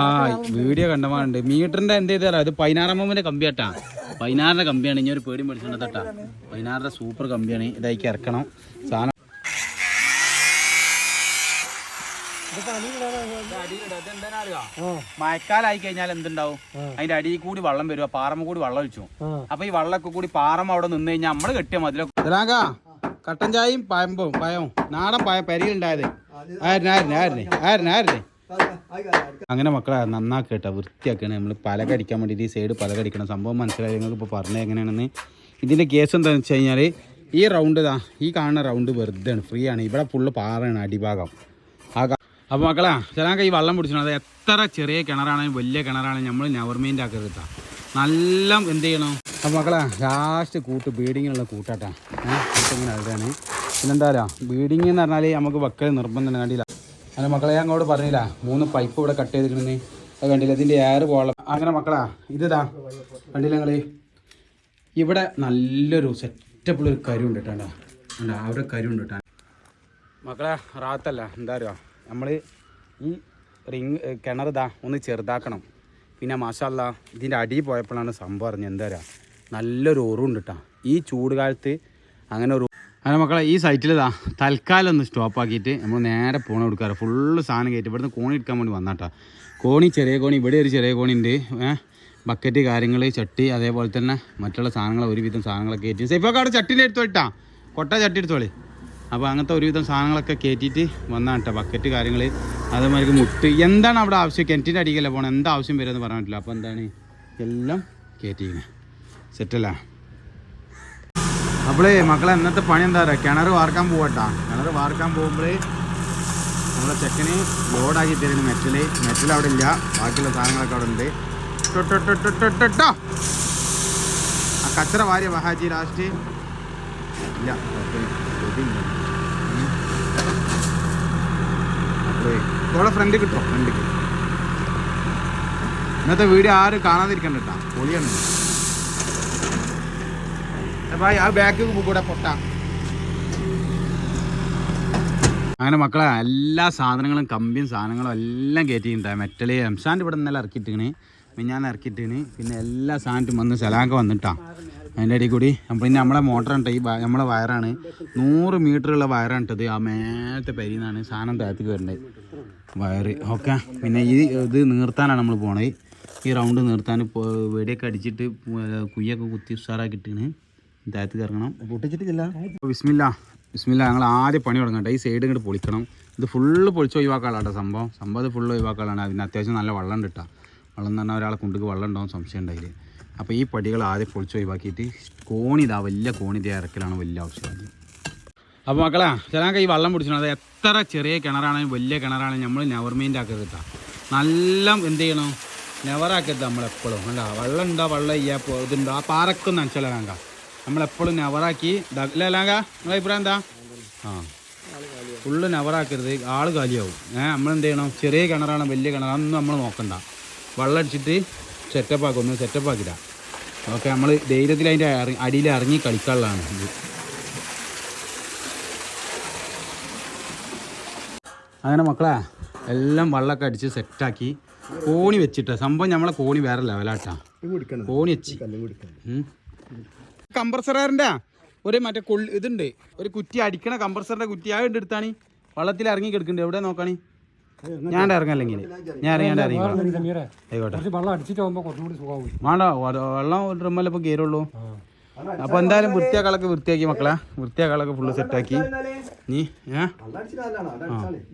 ആ വീഡിയോ കണ്ടമാണ്ട് മീറ്ററിന്റെ എന്ത് ചെയ്താലോ ഇത് പതിനാറാമ്മന്റെ കമ്പിയാട്ടാ. പതിനാറിന്റെ കമ്പിയാണ്. ഇനി ഒരു പേടി തട്ടാ പതിനാറിന്റെ സൂപ്പർ കമ്പിയാണ്. ഇതായിക്ക് ഇറക്കണം. സാധനം മഴക്കാലായി കഴിഞ്ഞാൽ എന്തുണ്ടാവും? അതിന്റെ അടിയിൽ കൂടി വെള്ളം വരും. ആ പാറമ്മ കൂടി വെള്ളം ഒഴിച്ചു. അപ്പൊ ഈ വെള്ളമൊക്കെ കൂടി പാറമ്മ അവിടെ നിന്ന് കഴിഞ്ഞാൽ നമ്മൾ കെട്ടിയ മതിലൊക്കെ കട്ടൻ ചായയും പയമ്പും പയവും. നാടൻ പയ പരിയിലുണ്ടായത്. ആയിരുന്നു ആയിരുന്നു ആയിരുന്നു ആയിരുന്നു ആയിരുന്നു. അങ്ങനെ മക്കളെ നന്നാക്കി കേട്ടോ വൃത്തിയാക്കണം നമ്മൾ പലക അടിക്കാൻ വേണ്ടിയിട്ട് ഈ സൈഡ് പലക അടിക്കണം സംഭവം മനസ്സിലായി. നിങ്ങൾക്ക് ഇപ്പോൾ പറഞ്ഞത് എങ്ങനെയാണെന്ന്? ഇതിന്റെ കേസ് എന്താണെന്ന് വെച്ച് കഴിഞ്ഞാൽ ഈ റൗണ്ട് ഇതാ ഈ കാണുന്ന റൗണ്ട് വെറുതെ ആണ് ഫ്രീ ആണ്. ഇവിടെ ഫുള്ള് പാറയാണ് അടിഭാഗം. ആകാം അപ്പോൾ മക്കളെ ചിലക്ക് ഈ വെള്ളം പിടിച്ചു അത് എത്ര ചെറിയ കിണറാണെങ്കിലും വലിയ കിണറാണെങ്കിലും നമ്മൾ നെവർമെയിന്റ് ആക്കരുത് നല്ല എന്ത് ചെയ്യണം? അപ്പോൾ മക്കളെ ലാസ്റ്റ് കൂട്ട് ബീഡിങ്ങിനുള്ള കൂട്ടാട്ടാ. കൂട്ടിങ്ങനെ അതാണ്. പിന്നെന്താ പറയുക ബീഡിങ് എന്ന് പറഞ്ഞാൽ നമുക്ക് വെക്കൽ നിർബന്ധം കണ്ടില്ല അങ്ങനെ മക്കളെ ഞാൻ അങ്ങോട്ട് പറഞ്ഞില്ല. മൂന്ന് പൈപ്പ് ഇവിടെ കട്ട് ചെയ്തിട്ടുണ്ട് അത് കണ്ടില്ല? ഇതിന്റെ എയർ പോകണം അങ്ങനെ മക്കളാ ഇതാ കണ്ടില്ല നിങ്ങൾ ഇവിടെ നല്ലൊരു സെറ്റപ്പ് ഒരു കരു ഉണ്ട് കേട്ടോ. ഉണ്ട് അവിടെ കരു ഉണ്ട് കേട്ടോ. മക്കളെ റാത്തല്ല. എന്താ പറയുക നമ്മൾ ഈ റിങ് കിണർ ഇതാ ഒന്ന് ചെറുതാക്കണം. പിന്നെ മാഷാല്ല ഇതിന്റെ അടി പോയപ്പോഴാണ് സംഭവം അറിഞ്ഞത്. എന്താ അറിയുക നല്ലൊരു ഉറുണ്ട് കേട്ടോ. ഈ ചൂട് കാലത്ത് അങ്ങനെ ഒരു അങ്ങനെ മക്കളെ ഈ സൈറ്റിൽ ഇതാ തൽക്കാലം ഒന്ന് സ്റ്റോപ്പാക്കിയിട്ട് നമ്മൾ നേരെ പോണ കൊടുക്കാറ് ഫുള്ള് സാധനം കയറ്റി ഇവിടുന്ന് കോണി എടുക്കാൻ വേണ്ടി വന്നാട്ടാ. കോണി ചെറിയ കോണി ഇവിടെ ഒരു ചെറിയ കോണി ഉണ്ട്. ബക്കറ്റ് കാര്യങ്ങൾ ചട്ടി അതേപോലെ തന്നെ മറ്റുള്ള സാധനങ്ങൾ ഒരുവിധം സാധനങ്ങളൊക്കെ കയറ്റി സേഫൊക്കെ അവിടെ ചട്ടിന്റെ എടുത്തോട്ടാ കൊട്ട ചട്ടി എടുത്തോളി. അപ്പോൾ അങ്ങനത്തെ ഒരുവിധം സാധനങ്ങളൊക്കെ കയറ്റിയിട്ട് വന്നാട്ടോ. ബക്കറ്റ് കാര്യങ്ങൾ അതേമാതിരി മുട്ട്. എന്താണ് അവിടെ ആവശ്യം? കിണറ്റിന്റെ അടിക്കല്ല പോകണം എന്താ ആവശ്യം വരുമെന്ന് പറഞ്ഞിട്ടില്ല. അപ്പോൾ എന്താണ്? എല്ലാം കയറ്റിയിരിക്കുന്നത് സെറ്റല്ല അപ്പോളേ മക്കളെ ഇന്നത്തെ പണി എന്താ പറയുക കിണർ വാർക്കാൻ പോവട്ടാ. കിണർ വാർക്കാൻ പോകുമ്പോഴേ നമ്മളെ ചെക്കന് ലോഡാക്കി തരുന്നു മെറ്റൽ. മെറ്റൽ അവിടെ ഇല്ല. ബാക്കിയുള്ള സാധനങ്ങളൊക്കെ അവിടെ ഉണ്ട്. ടൊ ടൊ ടൊ ടൊ ടൊ ടൊ ടൊ. ആ കച്ചറ വാരിയ മഹാജി ലാസ്റ്റ് ഇല്ല. ഇവിടെ ഫ്രണ്ട് കിട്ടോ? ഫ്രണ്ടിക്ക് ഇന്നത്തെ വീഡിയോ ആരും കാണാതിരിക്കണ്ട കേട്ടാ പൊളിയാണ്. അങ്ങനെ മക്കളെ എല്ലാ സാധനങ്ങളും കമ്പിയും സാധനങ്ങളും എല്ലാം കയറ്റിയിട്ടുണ്ടായി മെറ്റൽ എംസാന്റെ ഇവിടെ നിന്നെല്ലാം ഇറക്കിയിട്ടിങ്ങനെ. ഞാൻ ഇറക്കിയിട്ടിന് പിന്നെ എല്ലാ സാധനത്തും വന്ന് സലാങ്ക വന്നിട്ടാ. അതിന്റെ ഇടയിൽ കൂടി. പിന്നെ നമ്മളെ മോട്ടറുണ്ട് ഈ നമ്മളെ വയറാണ്. നൂറ് മീറ്ററുള്ള വയറാണ് ഇട്ടത് ആ മേലത്തെ പരിന്നാണ് സാധനം താഴത്തേക്ക് വരേണ്ടത്. വയറ്. ഓക്കെ. പിന്നെ ഈ ഇത് നീർത്താനാണ് നമ്മൾ പോണത്. ഈ റൗണ്ട് നീർത്താൻ വെടിയൊക്കെ അടിച്ചിട്ട് കുയ്യൊക്കെ കുത്തി ഉഷാറാക്കിയിട്ടാണ് താഴത്തേക്ക് ഇറങ്ങണം പൊട്ടിച്ചിട്ടില്ല. വിസ്മില്ല വിസ്മില്ല ഞങ്ങൾ ആദ്യം പണി തുടങ്ങട്ടെ ഈ സൈഡ് ഇങ്ങോട്ട് പൊളിക്കണം. ഇത് ഫുള്ള് പൊളിച്ച് ഒഴിവാക്കാനുള്ള സംഭവം. സംഭവം ഇത് ഫുള്ള് ഒഴിവാക്കാനാണ് അതിന് അത്യാവശ്യം നല്ല വെള്ളം ഉണ്ട് കേട്ടോ. വെള്ളം എന്ന് പറഞ്ഞാൽ ഒരാളെ കൊണ്ടുക്ക് വെള്ളം ഉണ്ടാവും സംശയം ഉണ്ടായി അപ്പോൾ ഈ പടികൾ ആദ്യം പൊളിച്ച് ഒഴിവാക്കിയിട്ട് കോണി ഇതാ വലിയ കോണി ഇതേ ഇറക്കലാണ് വലിയ ആവശ്യം അപ്പോൾ മക്കളെ ചിലക്ക് ഈ വെള്ളം പിടിച്ചത് അത് എത്ര ചെറിയ കിണറാണെങ്കിലും വലിയ കിണറാണെങ്കിലും നമ്മൾ നെവർമെയിന്റ് ആക്കരുത് കേട്ടോ. നല്ല എന്ത് ചെയ്യണം? നെവറാക്കരുത് നമ്മളെപ്പോഴും. അല്ല വെള്ളം ഉണ്ടോ വെള്ളം ഇല്ല ഇതുണ്ടോ? ആ പാറക്കൊന്നും നനച്ചലാങ്ക നമ്മളെപ്പോഴും നവറാക്കി ഇല്ലാങ്ക നിങ്ങളെ അഭിപ്രായം എന്താ ആ. ഫുള്ള് നവറാക്കരുത്. ആൾ കാലിയാവും. ഏഹ് നമ്മൾ എന്ത് ചെയ്യണം? ചെറിയ കിണറാണ് വലിയ കിണർ അതൊന്നും നമ്മൾ നോക്കണ്ട. വെള്ളം അടിച്ചിട്ട് സെറ്റപ്പ് ആക്കും ഒന്ന് സെറ്റപ്പ് ആക്കില്ല ഓക്കെ നമ്മൾ ധൈര്യത്തിൽ അതിന്റെ അടിയിൽ ഇറങ്ങി കളിക്കാനുള്ളതാണ് ഇത്. അങ്ങനെ മക്കളെ എല്ലാം വെള്ളമൊക്കെ അടിച്ച് സെറ്റാക്കി കോണി വെച്ചിട്ട്. സംഭവം നമ്മളെ കോണി വേറെ ലെവലാട്ടാ. കോണി വെച്ച്. കമ്പ്രസറിന്റെ ഒരു മറ്റേ കൊള്ളി ഇതുണ്ട്. ഒരു കുറ്റി അടിക്കണ കമ്പ്രസറിന്റെ കുറ്റി. ആ ഉണ്ട് എടുത്താണ്. വള്ളത്തിൽ ഇറങ്ങി കിടക്കുന്നുണ്ട് എവിടെ നോക്കാണി? ഞാൻ ഇറങ്ങല്ലെങ്കിൽ ഞാൻ ഇറങ്ങാണ്ട് ഇറങ്ങി ആയിക്കോട്ടെ. വെള്ളം അടിച്ചിട്ട് പോകുമ്പോൾ കുറച്ചും കൂടി സുഖമാവും. വേണ്ട വെള്ളം ഒരു ഡ്രമ്മല്ലേ ഇപ്പൊ കയറുള്ളൂ അപ്പൊ എന്തായാലും വൃത്തിയാക്കളൊക്കെ വൃത്തിയാക്കി മക്കളെ. വൃത്തിയാക്കളൊക്കെ ഫുള്ള് സെറ്റാക്കി നീ ഏ?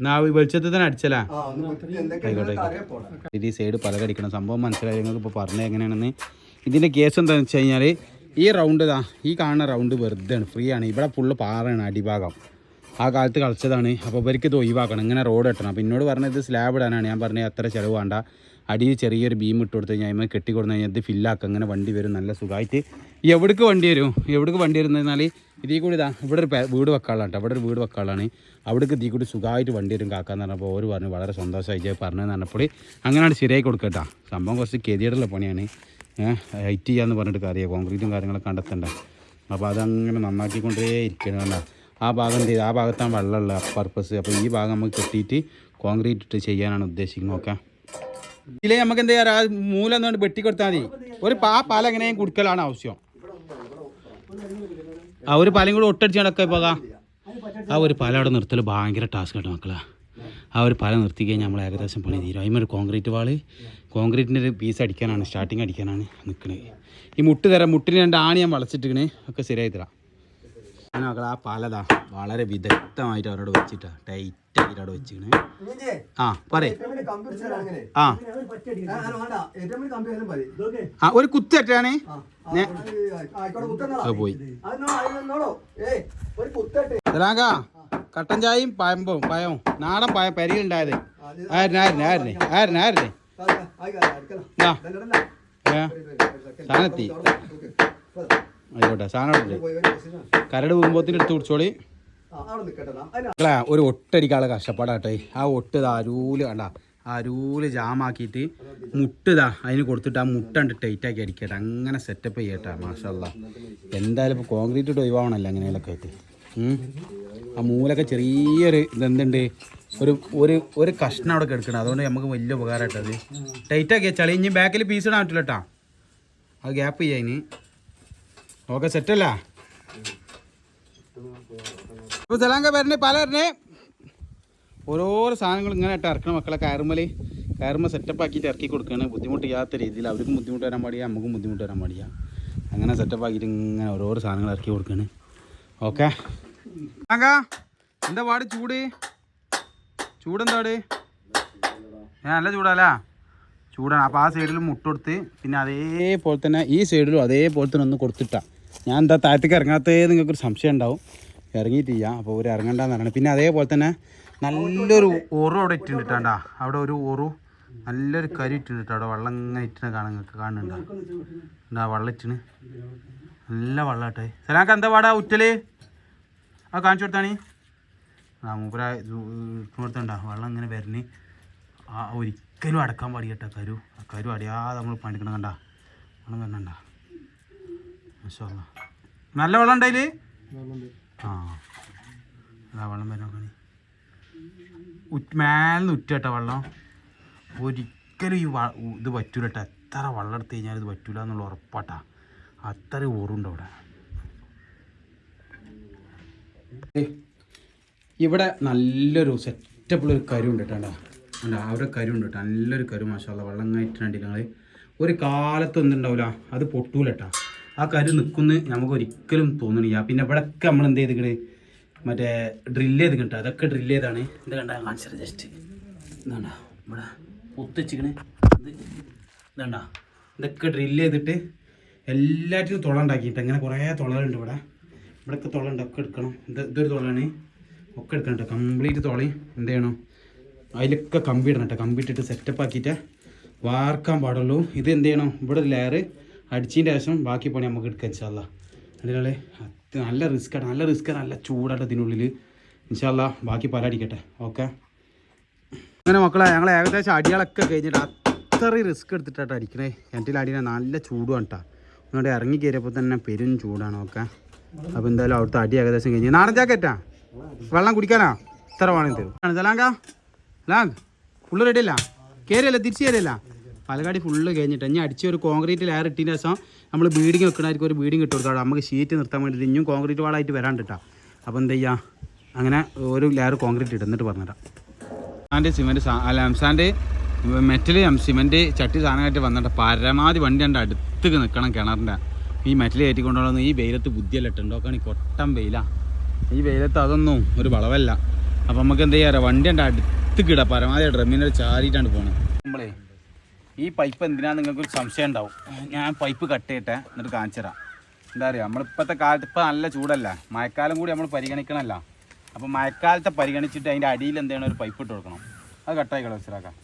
ആ. വെളിച്ചത്തിൽ തന്നെ അടിച്ചല്ലേ? ആയിക്കോട്ടെ ആയിക്കോട്ടെ. ഈ സൈഡ് പലകടിക്കണം സംഭവം. മനസ്സിലായി. നിങ്ങൾക്ക് ഇപ്പോൾ പറഞ്ഞത് എങ്ങനെയാണെന്ന്. ഇതിന്റെ കേസ് എന്താണെന്ന് വെച്ച് കഴിഞ്ഞാൽ ഈ റൗണ്ട് ഇതാ ഈ കാണുന്ന റൗണ്ട് വെറുതെ ആണ് ഫ്രീ ആണ് ഇവിടെ ഫുള്ള് പാറയാണ് അടിഭാഗം. ആ കാലത്ത് കളിച്ചതാണ്. അപ്പോൾ ഇവർക്ക് ഇത് ഒഴിവാക്കണം. ഇങ്ങനെ റോഡ് കെട്ടണം അപ്പോൾ എന്നോട് പറഞ്ഞത് സ്ലാബ് ഇടാനാണ്. ഞാൻ പറഞ്ഞത് അത്ര ചിലവ് വേണ്ട. അടിയിൽ ചെറിയൊരു ബീം ഇട്ട് കൊടുത്ത് കഴിഞ്ഞാൽ അതിന് കെട്ടി കൊടുത്തു കഴിഞ്ഞാൽ ഇത് ഫില്ലാക്കുക അങ്ങനെ വണ്ടി വരും. നല്ല സുഖമായിട്ട്. എവിടേക്ക് വണ്ടി വരും? എവിടേക്ക് വണ്ടി വരുന്നതെന്നാൽ ഇതിൽ കൂടി ഇതാ ഇവിടെ ഒരു വീട് വെക്കാളാണ് കേട്ടോ ഇവിടെ ഒരു വീട് വെക്കാളാണ് അവിടേക്ക് ഇതിൽ കൂടി സുഖമായിട്ട് വണ്ടി വരും കാക്കാന്ന് പറഞ്ഞപ്പോൾ ഓര് പറഞ്ഞു വളരെ സന്തോഷമായി പറഞ്ഞതെന്ന് പറഞ്ഞപ്പോൾ അങ്ങനെയാണ് ശരിയായി കൊടുക്കട്ടോ. സംഭവം കുറച്ച് കെതിയുടെ പണിയാണ്. ഹൈറ്റ് ചെയ്യാന്ന് പറഞ്ഞിട്ട് കാര്യമാണ് കോൺക്രീറ്റും കാര്യങ്ങളൊക്കെ കണ്ടെത്തണ്ട. അപ്പോൾ അതങ്ങനെ നന്നാക്കിക്കൊണ്ടേ ഇരിക്കണം അല്ല ആ ഭാഗം എന്ത് ആ ഭാഗത്താണ് വെള്ളമുള്ള പർപ്പസ് അപ്പോൾ ഈ ഭാഗം നമുക്ക് കെട്ടിയിട്ട് കോൺക്രീറ്റ് ഇട്ട് ചെയ്യാനാണ് ഉദ്ദേശിക്കുന്നത്. നോക്കുക ഇതിലെ നമുക്ക് എന്ത് ചെയ്യാറ് ആ മൂലം ഒന്നുകൊണ്ട് വെട്ടി കൊടുത്താൽ മതി. ഒരു പാ പാല എങ്ങനെയും കുടിക്കലാണ് ആവശ്യം. ആ ഒരു പാലം കൂടി ഒട്ടടിച്ച് നടക്കുക ഇപ്പോൾ ആ ഒരു പാല അവിടെ നിർത്തൽ ഭയങ്കര ടാസ്ക് കേട്ടോ മക്കളാണ് ആ ഒരു പാല നിർത്തി കഴിഞ്ഞാൽ നമ്മൾ ഏകദേശം പണി തീരും. അതിന് ഒരു കോൺക്രീറ്റ് വാൾ കോൺക്രീറ്റിന്റെ ഒരു പീസ് അടിക്കാനാണ് സ്റ്റാർട്ടിങ് അടിക്കാനാണ് നിൽക്കുന്നത് ഈ മുട്ട് തരാം മുട്ടിന് രണ്ട് ആണി ഞാൻ വളച്ചിട്ടിക്കണേ ഒക്കെ ശരിയായി തരാം. ഞാൻ മക്കളെ ആ പാലതാ വളരെ വിദഗ്ധമായിട്ട് അവരോട് വെച്ചിട്ടാ ടൈറ്റ് ആയിട്ട് അവിടെ വെച്ചിക്കണേ ആ പറയേ. ആ. ആ ഒരു കുത്തറ്റാണ് പോയി. തലാങ്ക കട്ടൻ ചായയും പയമ്പും പയവും. നാടൻ പഴം പരിയിലുണ്ടായത് ആയിരുന്നു ആയിരുന്നു ആയിരുന്നു ആയിരുന്നു ആയിരുന്നു. സാധനത്തി ആയിക്കോട്ടെ സാധനം കരട് പോകുമ്പോത്തിന് എടുത്ത് കുടിച്ചോളി. ഒരു ഒട്ടടിക്കാളെ കഷ്ടപ്പാടാട്ടെ. ആ ഒട്ട് അരൂൽ കണ്ട ആ അരൂൽ ജാമാക്കിയിട്ട് മുട്ടിതാ അതിന് കൊടുത്തിട്ട് ആ മുട്ട ഉണ്ട് ടൈറ്റാക്കി അടിക്കട്ടെ അങ്ങനെ സെറ്റപ്പ് ചെയ്യട്ടെ മാഷല്ല. എന്തായാലും ഇപ്പോൾ കോൺക്രീറ്റ് ഇട്ട് ഒഴിവാണല്ലോ അങ്ങനെയൊക്കെ ആയിട്ട്. ആ മൂലൊക്കെ ചെറിയൊരു ഇതെന്തുണ്ട്? ഒരു ഒരു ഒരു കഷ്ണം അവിടെ കിടക്കണം. അതുകൊണ്ട് നമുക്ക് വലിയ ഉപകാരമായിട്ടത് ടൈറ്റാക്കിയ ചളി. ഇനി ബാക്കിൽ പീസ് ഇടാൻ പറ്റില്ല കേട്ടോ അത് ഗ്യാപ്പ് ചെയ്യാം ഇനി. ഓക്കെ സെറ്റല്ല അപ്പോൾ സലാങ്ക വരണേ പല വരണേ. ഓരോ സാധനങ്ങൾ ഇങ്ങനെ ഇട്ട് ഇറക്കണം മക്കളെ കയറുമ്പോൾ കയറുമ്പോൾ സെറ്റപ്പ് ആക്കിയിട്ട് ഇറക്കി കൊടുക്കുകയാണ് ചെയ്യാത്ത രീതിയിൽ അവർക്കും ബുദ്ധിമുട്ട് വരാൻ പാടില്ല നമുക്കും ബുദ്ധിമുട്ട് വരാൻ പാടില്ല. അങ്ങനെ സെറ്റപ്പ് ആക്കിയിട്ട് ഇങ്ങനെ ഓരോരോ സാധനങ്ങൾ ഇറക്കി കൊടുക്കുകയാണ് ഓക്കെ എന്താ പാട് ചൂട്? ചൂടെന്താട്? നല്ല ചൂടാല്ല? ചൂടാണ്. അപ്പോൾ ആ സൈഡിൽ മുട്ടെടുത്ത് പിന്നെ അതേപോലെ തന്നെ ഈ സൈഡിലും അതേപോലെ തന്നെ ഒന്ന് കൊടുത്തിട്ടാ. ഞാൻ എന്താ താഴത്തേക്ക് ഇറങ്ങാത്തേ നിങ്ങൾക്കൊരു സംശയം ഉണ്ടാവും. ഇറങ്ങിയിട്ടില്ല. അപ്പോൾ ഒരു ഇറങ്ങണ്ടെന്ന് പറയണം പിന്നെ അതേപോലെ തന്നെ നല്ലൊരു ഉറു അവിടെ ഇട്ടിട്ടാണ്ടാ. അവിടെ ഒരു ഓറു നല്ലൊരു കരി ഇട്ടിട്ട് അവിടെ വെള്ളം ഇങ്ങനെ ഇട്ടിന് കാണാൻ നിങ്ങൾക്ക് കാണുന്നുണ്ടോ? ഉണ്ടാ വെള്ളം ഇട്ടിന്. നല്ല വെള്ളം ഇട്ടേ സലാക്ക് എന്താ പാടാ? ഉറ്റൽ? ആ കാണിച്ചു കൊടുത്താണി ആ മൂപ്പര കൊടുത്തണ്ട വെള്ളം ഇങ്ങനെ വരണി ആ ഒരിക്കലും അടക്കാൻ പാടിയട്ട കരു. ആ കരു അടിയാതെ നമ്മൾ പണിക്കണം കണ്ട. വെള്ളം വരണണ്ട? മാഷാ അല്ലാ. നല്ല വെള്ളം ഉണ്ടായിൽ ആ. അതാ വെള്ളം വരണം കണി മേലിന്ന് ഉറ്റട്ട വെള്ളം. ഒരിക്കലും ഈ ഇത് പറ്റൂലട്ട എത്ര വെള്ളം എടുത്തു കഴിഞ്ഞാൽ ഇത് പറ്റൂല എന്നുള്ള ഉറപ്പാട്ടാ. അത്ര ഓറുണ്ട് അവിടെ. ഇവിടെ നല്ലൊരു സെറ്റപ്പുള്ള ഒരു കരു ഉണ്ട് കേട്ടോ ആ അവിടെ കരു ഉണ്ട് കേട്ടോ. നല്ലൊരു കരു മാഷാല്ല വെള്ളം കയറ്റിട്ടുണ്ട് ഞങ്ങൾ ഒരു കാലത്ത് എന്തുണ്ടാവില്ല അത് പൊട്ടൂല കേട്ടോ. ആ കരു നിൽക്കുന്ന നമുക്ക് ഒരിക്കലും തോന്നണില്ല. പിന്നെ ഇവിടെയൊക്കെ നമ്മൾ എന്ത് ചെയ്തിക്കണ്? മറ്റേ ഡ്രില്ല് ചെയ്ത് കിട്ടുക അതൊക്കെ ഡ്രില്ല് ചെയ്താണ്. ഇത് കണ്ട കാണിച്ചത് ജസ്റ്റ് ഇതാണ്ട ഇവിടെ പൊത്തിച്ചിക്കണ്. ഇത് ഇതാണ്ട ഇതൊക്കെ ഡ്രില്ല് ചെയ്തിട്ട് എല്ലാറ്റിനും തുള ഉണ്ടാക്കിയിട്ട് അങ്ങനെ കുറേ തുളകളുണ്ട് ഇവിടെ. ഇവിടെയൊക്കെ തുള ഒക്കെ എടുക്കണം. ഇത് ഇതൊരു തുളയാണ്. ഒക്കെ എടുക്കണം കേട്ടോ കംപ്ലീറ്റ് തുളയും എന്ത് ചെയ്യണം? അതിലൊക്കെ കമ്പി ഇടണം കേട്ടോ കമ്പി ഇട്ടിട്ട് സെറ്റപ്പ് ആക്കിയിട്ട് വാർക്കാൻ പാടുള്ളൂ. ഇത് എന്ത് ചെയ്യണം? ഇവിടെ ഒരു ലെയർ അടിച്ചതിന്റെ ശേഷം ബാക്കി പണി നമുക്ക് എടുക്കാം ഇൻഷാല്ല അതിനാളെ നല്ല റിസ്ക്കാണ് നല്ല റിസ്ക് നല്ല ചൂടായിട്ട് ഇതിനുള്ളിൽ. ഇൻഷാല്ല ബാക്കി പല അടിക്കട്ടെ. ഓക്കെ അങ്ങനെ മക്കളെ ഞങ്ങൾ ഏകദേശം അടികളൊക്കെ കഴിഞ്ഞിട്ട് അത്രയും റിസ്ക് എടുത്തിട്ടാണ് അടിക്കണേ. കിണറ്റിൽ അടിനെ നല്ല ചൂടുമാണ് കേട്ടോ ഇങ്ങോട്ട് ഇറങ്ങി കയറിയപ്പോൾ തന്നെ പെരും ചൂടാണ്. ഓക്കെ അപ്പോൾ എന്തായാലും അവിടുത്തെ അടി ഏകദേശം കഴിഞ്ഞ്. നാടൻ ജാക്കറ്റാ വെള്ളം കുടിക്കാനാ? ഇത്ര വേണം തരും. സലാങ്ക ലാങ് ഫുള്ള് റെഡി അല്ല കയറിയല്ല തിരിച്ച് കയറിയല്ല പാലക്കാട് ഫുള്ള് കഴിഞ്ഞിട്ട്. ഇനി അടിച്ച് ഒരു കോൺക്രീറ്റ് ലെയർ ഇട്ടതിന് ശേഷം നമ്മൾ ബീഡിങ് വെക്കണമായിരിക്കും ഒരു ബീഡിങ് ഇട്ട് കൊടുക്കാം. നമുക്ക് ഷീറ്റ് നിർത്താൻ വേണ്ടിയിട്ട് ഇനിയും കോൺക്രീറ്റ് വാളായിട്ട് വരാണ്ട് കേട്ടോ അപ്പോൾ എന്ത് ചെയ്യുക അങ്ങനെ ഒരു ലെയർ കോൺക്രീറ്റ് ഇട്ട് എന്നിട്ട് പറഞ്ഞുതരാം. സാന്റെ സിമെന്റ് അല്ല അംസാന്റെ മെറ്റൽ സിമെന്റ് ചട്ടി സാധനമായിട്ട് വന്നിട്ട് പരമാവധി വണ്ടി എന്റെ അടുത്തേക്ക് നിൽക്കണം കിണറിന്റെ ഈ മെറ്റൽ കയറ്റി ഈ വെയിലത്ത് ബുദ്ധിയല്ല ഇട്ടുണ്ടോക്കാണ് കൊട്ടം വെയിലാ. ഈ വെയിലത്ത് അതൊന്നും ഒരു വളവല്ല. അപ്പം നമുക്ക് എന്ത് ചെയ്യാറ് വണ്ടി എന്റെ അടുത്ത് കിട. പരമാവധി ഡ്രമ്മിന്റെ ചാരിയിട്ടാണ് പോകണത് നമ്മളേ ഈ പൈപ്പ് എന്തിനാ നിങ്ങൾക്ക് ഒരു സംശയം ഉണ്ടാവും. ഞാൻ പൈപ്പ് കട്ട് ചെയ്യട്ടെ? എന്നിട്ട് കാണിച്ചു തരാം. എന്താ പറയുക നമ്മളിപ്പോഴത്തെ കാലത്ത് ഇപ്പോൾ നല്ല ചൂടല്ല. മഴക്കാലം കൂടി നമ്മൾ പരിഗണിക്കണമല്ല. അപ്പോൾ മഴക്കാലത്തെ പരിഗണിച്ചിട്ട് അതിന്റെ അടിയിൽ എന്താണ് ഒരു പൈപ്പ് ഇട്ട് കൊടുക്കണം. അത് കട്ടായി കളച്ചിലാക്കാം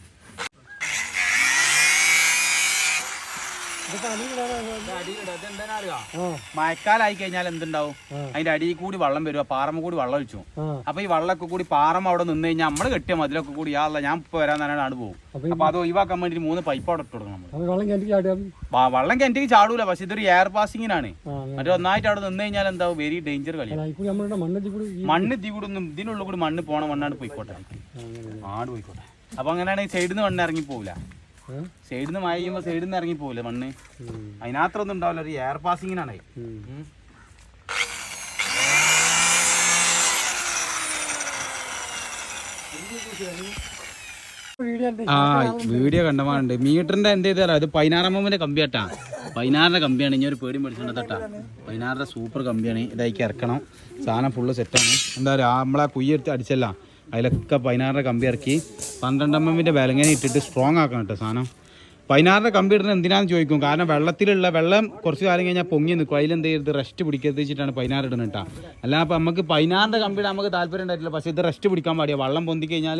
മഴക്കാലമായി കഴിഞ്ഞാൽ എന്തുണ്ടാവും? അതിന്റെ അടിയിൽ കൂടി വെള്ളം വരും പാറമ കൂടി വെള്ളം ഒഴിച്ചു. അപ്പൊ ഈ വെള്ളമൊക്കെ കൂടി പാറമ അവിടെ നിന്ന് കഴിഞ്ഞാൽ നമ്മൾ കെട്ടിയ മതിലൊക്കെ കൂടി യാ ഞാൻ ഇപ്പൊ വരാൻ തന്നെ ആണ് പോകും. അപ്പൊ അത് ഒഴിവാക്കാൻ വേണ്ടി മൂന്ന് പൈപ്പ് അവിടെ ഇട്ട് കൊടുക്കണം നമ്മൾ. വെള്ളം കെന്റിക്ക് കിണറ്റിക്ക് ചാടൂല പക്ഷെ ഇതൊരു എയർ പാസിങ്ങിനാണ്. മറ്റേ ഒന്നായിട്ട് അവിടെ നിന്ന് കഴിഞ്ഞാൽ എന്താവും? വെരി ഡേഞ്ചർ കളി മണ്ണ് തീ കൂടി ഒന്നും ഇതിനുള്ളിൽ കൂടി മണ്ണ് പോണ മണ്ണാണ് പോയിക്കോട്ടെ. ആട് പോയിക്കോട്ടെ. അപ്പൊ അങ്ങനെയാണെങ്കിൽ സൈഡിൽ നിന്ന് മണ്ണ് ഇറങ്ങി പോവില്ല. സൈഡിൽ നിന്ന് മഴ ചെയ്യുമ്പോൾ സൈഡിൽ നിന്ന് ഇറങ്ങി പോകില്ല മണ്ണ്? അതിനകത്തൊന്നും ഉണ്ടാവില്ല ഒരു എയർ പാസിങ്ങിനാണ്. ആ വീഡിയോ കണ്ടമാനുണ്ട്. മീറ്ററിന്റെ എന്ത് ചെയ്താലോ അത് പതിനാറാമ്മന്റെ കമ്പിയാട്ടാ. പതിനാറിന്റെ കമ്പിയാണ്. ഇനി ഒരു പേടി മേടിച്ചിട്ടുണ്ടാ പതിനാറിന്റെ സൂപ്പർ കമ്പിയാണ്. ഇതായിക്ക് ഇറക്കണം സാധനം ഫുള്ള് സെറ്റാണ് എന്താ പറയുക നമ്മളെ കുയ്യെടുത്ത് അടിച്ചല്ല. അതിലൊക്കെ പതിനാറിന്റെ കമ്പി ഇറക്കി പന്ത്രണ്ട് എം എമ്മിന്റെ വിലങ്ങനെ ഇട്ടിട്ട് സ്ട്രോങ് ആക്കണം കേട്ടോ സാധനം പതിനാറിന്റെ കമ്പി ഇടുന്നത് എന്തിനാന്ന് ചോദിക്കും? കാരണം വെള്ളത്തിലുള്ള വെള്ളം കുറച്ച് കാലം കഴിഞ്ഞാൽ പൊങ്ങി നിൽക്കും അതിലെന്ത് ചെയ്ത് റെസ്റ്റ് പിടിക്കരുത് വെച്ചിട്ടാണ് പതിനാറ് ഇടുന്നത് കേട്ടോ അല്ല അപ്പം നമുക്ക് പതിനാറിന്റെ കമ്പിയുടെ നമുക്ക് താല്പര്യം ഉണ്ടായിട്ടില്ല. പക്ഷേ ഇത് റെസ്റ്റ് പിടിക്കാൻ പാടിയ. വെള്ളം പൊന്തി കഴിഞ്ഞാൽ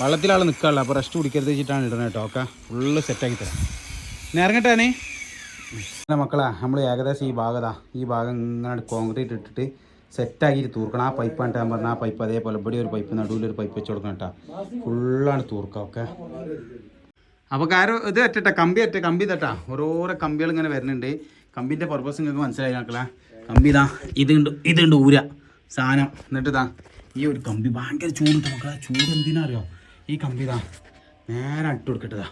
വെള്ളത്തിലാൾ നിൽക്കാറില്ല അപ്പോൾ റെസ്റ്റ് പിടിക്കരുത് വെച്ചിട്ടാണ് ഇടുന്നത് കേട്ടോ ഓക്കെ? ഫുള്ള് സെറ്റാക്കി തരാം. ഇറങ്ങട്ടാനേ മക്കളാ നമ്മൾ ഏകദേശം ഈ ഭാഗതാ ഈ ഭാഗം ഇങ്ങനെ കോൺക്രീറ്റ് ഇട്ടിട്ട് സെറ്റാക്കിയിട്ട് തൂർക്കണം. ആ പൈപ്പ് ഞാൻ പറഞ്ഞാൽ ആ പൈപ്പ് അതേപോലെ ഇവിടെ ഒരു പൈപ്പ് നടുവിലൊരു പൈപ്പ് വെച്ച് കൊടുക്കണം കേട്ടോ. ഫുള്ളാണ് തൂർക്കുക ഓക്കെ അപ്പോൾ കാരോ ഇത് അറ്റട്ട കമ്പി അറ്റ കമ്പി തട്ടാ ഓരോരോ കമ്പികൾ ഇങ്ങനെ വരുന്നുണ്ട്. കമ്പിന്റെ പർപ്പസ് നിങ്ങൾക്ക് മനസ്സിലായി മക്കളെ. കമ്പി ഇതാ ഇതുണ്ട് ഇതുണ്ട് ഊര സാധനം. എന്നിട്ട് ഇതാ ഈ ഒരു കമ്പി ഭയങ്കര ചൂട് മക്കളെ. ചൂട് എന്തിനാ അറിയോ ഈ കമ്പി ഇതാ നേരെ ഇട്ട് കൊടുക്കട്ടതാ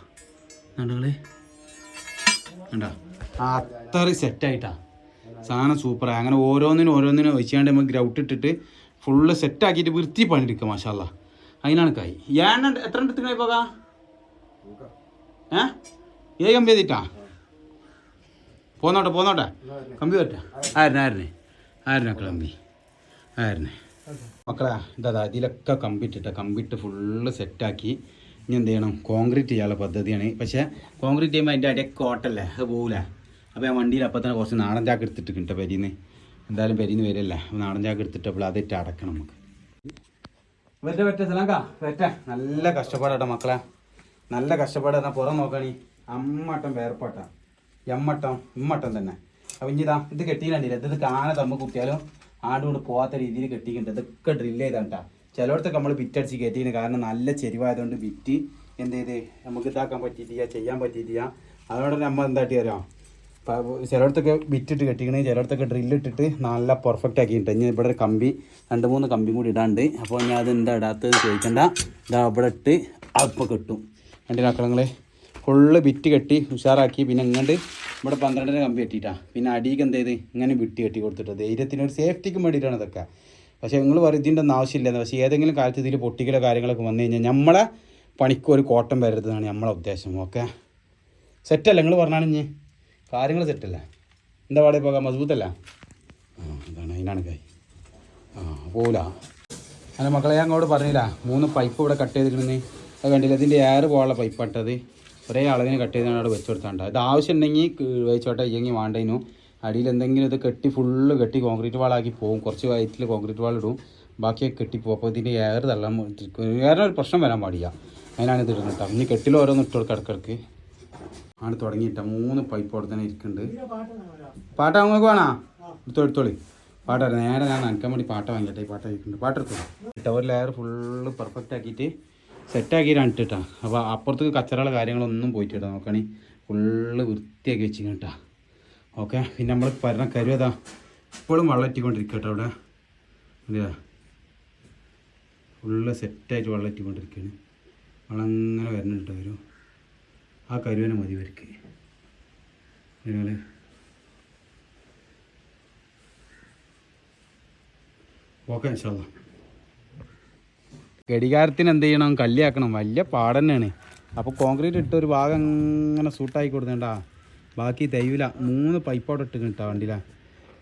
നിങ്ങൾ കണ്ടോ അത്ര സെറ്റായിട്ടാ സാധനം സൂപ്പറായി അങ്ങനെ ഓരോന്നിനും ഓരോന്നിനും വെച്ചാണ്ട് നമുക്ക് ഗ്രൗട്ട് ഇട്ടിട്ട് ഫുള്ള് സെറ്റാക്കിയിട്ട് വൃത്തി പണിയെടുക്കുക മാഷാല്ല. അതിനാണ് കായ്. ഏണ്ണ എത്ര എടുത്തിക്കണേ പോകാം ഏ? ഏ കമ്പി ചെയ്തിട്ടാ പോന്നോട്ടെ പോന്നോട്ടെ. കമ്പി വരട്ടെ. ആരനെ ആരനെ ആരനെ കമ്പി? ആരനെ മക്കളെ ഇതാ ഇതിലൊക്കെ കമ്പിട്ടിട്ട് കമ്പിട്ട് ഫുള്ള് സെറ്റാക്കി ഇനി എന്ത് ചെയ്യണം? കോൺക്രീറ്റ് ചെയ്യാനുള്ള പദ്ധതിയാണ്. പക്ഷേ കോൺക്രീറ്റ് ചെയ്യുമ്പോൾ അതിന്റെ അടിയൊക്കെ കോട്ടല്ലേ അത് പോകില്ല അപ്പോൾ ഞാൻ വണ്ടിയിൽ അപ്പം തന്നെ കുറച്ച് നാടൻ ചാക്ക് എടുത്തിട്ട് കിട്ടും പെരീന്ന്. എന്തായാലും പെരീന്ന് വരില്ല നാടൻ ചാക്ക് എടുത്തിട്ടപ്പോൾ അതിട്ട് അടക്കണം നമുക്ക്. വെറ്റ വെറ്റ സലാങ്ക വെറ്റ. നല്ല കഷ്ടപ്പാടാട്ടോ മക്കളെ. നല്ല കഷ്ടപ്പാടാ പുറം നോക്കണി അമ്മട്ടം വേർപ്പാട്ട. എമ്മട്ടം ഇമ്മട്ടം തന്നെ. അപ്പം ഇനി ഇതാ ഇത് കെട്ടിയില്ല ഇത് കാണാൻ തമ്മ കുത്തിയാലും ആണ്ടുകൊണ്ട് പോകാത്ത രീതിയിൽ കെട്ടിയിട്ടുണ്ട് ഇതൊക്കെ ഡ്രില്ല് ചെയ്താട്ടാ. ചിലയിടത്തൊക്കെ നമ്മൾ ബിറ്റടിച്ച് കയറ്റിയിരുന്നു കാരണം നല്ല ചെരിവായതുകൊണ്ട് ബിറ്റ് എന്ത് ചെയ്ത്? നമുക്ക് ഇതാക്കാൻ പറ്റിയിട്ടില്ല ചെയ്യാൻ പറ്റിയിട്ടില്ല. അതുകൊണ്ട് നമ്മൾ എന്താ അറിയാം ചിലയിടത്തൊക്കെ ബിറ്റിട്ട് കെട്ടിക്കണേ ചിലയിടത്തൊക്കെ ഡ്രില്ലിട്ടിട്ട് നല്ല പെർഫെക്റ്റ് ആക്കിയിട്ടുണ്ട്. ഇനി ഇവിടെ ഒരു കമ്പി രണ്ട് മൂന്ന് കമ്പി കൂടി ഇടാണ്ട്. അപ്പോൾ ഞാൻ അത് എന്താ ഇടാത്തത് ചോദിക്കണ്ട ഇതാ ഇവിടെ ഇട്ട് അപ്പം കിട്ടും. രണ്ട് മക്കളങ്ങളെ ഫുള്ള് ബിറ്റ് കെട്ടി ഉഷാറാക്കി. പിന്നെ ഇങ്ങോട്ട് ഇവിടെ പന്ത്രണ്ടര കമ്പി കെട്ടിയിട്ടാണ് പിന്നെ അടിക്ക് എന്ത് ചെയ്ത്? ഇങ്ങനെ ബിറ്റ് കെട്ടി കൊടുത്തിട്ട് ധൈര്യത്തിന് ഒരു സേഫ്റ്റിക്ക് വേണ്ടിയിട്ടാണ് ഇതൊക്കെ. പക്ഷേ നിങ്ങൾ പറയും ഇതിന്റെ ഒന്നും ആവശ്യമില്ലെന്ന്. പക്ഷേ ഏതെങ്കിലും കാലത്ത് ഇതിൽ പൊട്ടിക്കലോ കാര്യങ്ങളൊക്കെ വന്നു കഴിഞ്ഞാൽ നമ്മളെ പണിക്ക് ഒരു കോട്ടം വരരുതെന്നാണ് നമ്മളെ ഉദ്ദേശം. ഓക്കെ? സെറ്റല്ല നിങ്ങൾ പറഞ്ഞാണ് ഇനി കാര്യങ്ങൾ സെറ്റല്ല? എന്താ പാടെ പോകാം മസ്ബൂത്തല്ല? ആ അതാണ് അതിനാണ് കൈ ആ പോല അങ്ങനെ മക്കളെ ഞാൻ അങ്ങോട്ട് പറഞ്ഞില്ല. മൂന്ന് പൈപ്പ് ഇവിടെ കട്ട് ചെയ്തിരുന്നേ അത് കണ്ടില്ല? ഇതിന്റെ എയർ പോകാനുള്ള പൈപ്പ് ഇട്ടത്. ഒരേ അളവിന് കട്ട് ചെയ്താണ് അവിടെ വെച്ച് കൊടുത്താണ്ട്. ഇത് ആവശ്യം ഉണ്ടെങ്കിൽ വെച്ചോട്ടെ ഇല്ലെങ്കിൽ വേണ്ടതിനു അടിയിൽ എന്തെങ്കിലും ഇത് കെട്ടി ഫുള്ള് കെട്ടി കോൺക്രീറ്റ് വാളാക്കി പോകും കുറച്ച് വയറ്റിൽ കോൺക്രീറ്റ് വാൾ ഇടും. ബാക്കിയൊക്കെ കെട്ടിപ്പോകും അപ്പോൾ ഇതിന്റെ എയർ തള്ളാൻ വേറെ ഒരു പ്രശ്നം വരാൻ പാടില്ല. അതിനാണ് ഇത് ഇടുന്നത് ഇനി കെട്ടിൽ ഓരോന്ന് ഇട്ട് കൊടുക്കുക ഇടക്കിടക്ക് ആണ് തുടങ്ങിയിട്ട. മൂന്ന് പൈപ്പ് അവിടെ തന്നെ ഇരിക്കുന്നുണ്ട്. പാട്ട നിങ്ങൾക്ക് വേണോ? എടുത്തോ എടുത്തോളി പാട്ട നേരെ ഞാൻ നനക്കാൻ വേണ്ടി പാട്ട വാങ്ങിയിട്ട് ഈ പാട്ട ഇരിക്കുന്നുണ്ട്. പാട്ട് എടുത്തോളൂ ഒരു ലെയർ ഫുള്ള് പെർഫെക്റ്റ് ആക്കിയിട്ട് സെറ്റാക്കിയിട്ടാണ് ഇട്ടിട്ടാ. അപ്പോൾ അപ്പുറത്തേക്ക് കച്ചറകളുടെ കാര്യങ്ങളൊന്നും പോയിട്ടില്ല. നോക്കണേ. ഫുള്ള് വൃത്തിയാക്കി വെച്ചിരിക്കണം കേട്ടാ ഓക്കെ പിന്നെ നമ്മൾ പറഞ്ഞ കരുവതാ ഇപ്പോഴും വെള്ളം ഇട്ടിക്കൊണ്ടിരിക്കുക കേട്ടോ അവിടെ അതെയാ ഫുള്ള് സെറ്റായിട്ട് വള്ളറ്റിക്കൊണ്ടിരിക്കുകയാണ് വളങ്ങനെ വെള്ളം അങ്ങനെ വരുന്നുണ്ട് ആ കരുവനെ മതി വരിക്ക് നിങ്ങൾ ഓക്കെ ഇൻഷാല്ല ഘടികാരത്തിന് എന്ത് ചെയ്യണം? കല്ലിയാക്കണം. വലിയ പാടന്നെയാണ് അപ്പോൾ കോൺക്രീറ്റ് ഇട്ട് ഒരു ഭാഗം അങ്ങനെ സൂട്ടായി കൊടുക്കണ്ട ബാക്കി തയ്യൂല മൂന്ന് പൈപ്പ് അവിടെ ഇട്ട് കിട്ടാ വണ്ടിയില.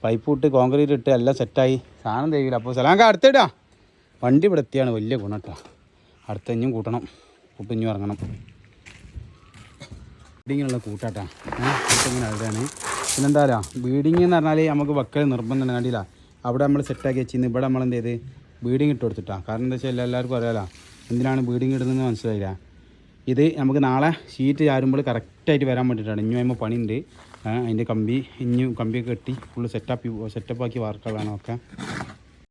പൈപ്പ് ഇട്ട് കോൺക്രീറ്റ് ഇട്ട് എല്ലാം സെറ്റായി സാധനം തയ്യൂല അപ്പോൾ സലാങ്ക അടുത്തിടാ. വണ്ടി ഇവിടെ എത്തിയാണ്. വലിയ ഗുണട്ടാ. അടുത്ത ഇഞ്ഞും കൂട്ടണം. കൂട്ടിഞ്ഞും ഇറങ്ങണം. ബീഡിങ്ങിനുള്ള കൂട്ടാട്ടാ. ഇങ്ങനെ അവിടെയാണ് പിന്നെന്താ പറയുക ബീഡിങ് എന്ന് പറഞ്ഞാൽ നമുക്ക് വക്കൽ നിർബന്ധം കണ്ടില്ല? അവിടെ നമ്മൾ സെറ്റാക്കി വെച്ചിരുന്നു. ഇവിടെ നമ്മൾ എന്ത് ചെയ്ത്? ബീഡിങ് ഇട്ട് കൊടുത്തിട്ടാ. കാരണം എന്താ വെച്ചാൽ എല്ലാവർക്കും അറിയാലോ. എന്തിനാണ് ബീഡിങ് ഇടുന്നതെന്ന് മനസ്സിലായില്ല. ഇത് നമുക്ക് നാളെ ഷീറ്റ് ചാരുമ്പോൾ കറക്റ്റായിട്ട് വരാൻ വേണ്ടിയിട്ടാണ്. ഇനി വരുമ്പോൾ പണിയുണ്ട്. അതിന്റെ കമ്പി ഇനിയും കമ്പിയൊക്കെ കെട്ടി ഫുള്ള് സെറ്റപ്പ് സെറ്റപ്പ് ആക്കി വാർക്കുകളാണ് ഒക്കെ.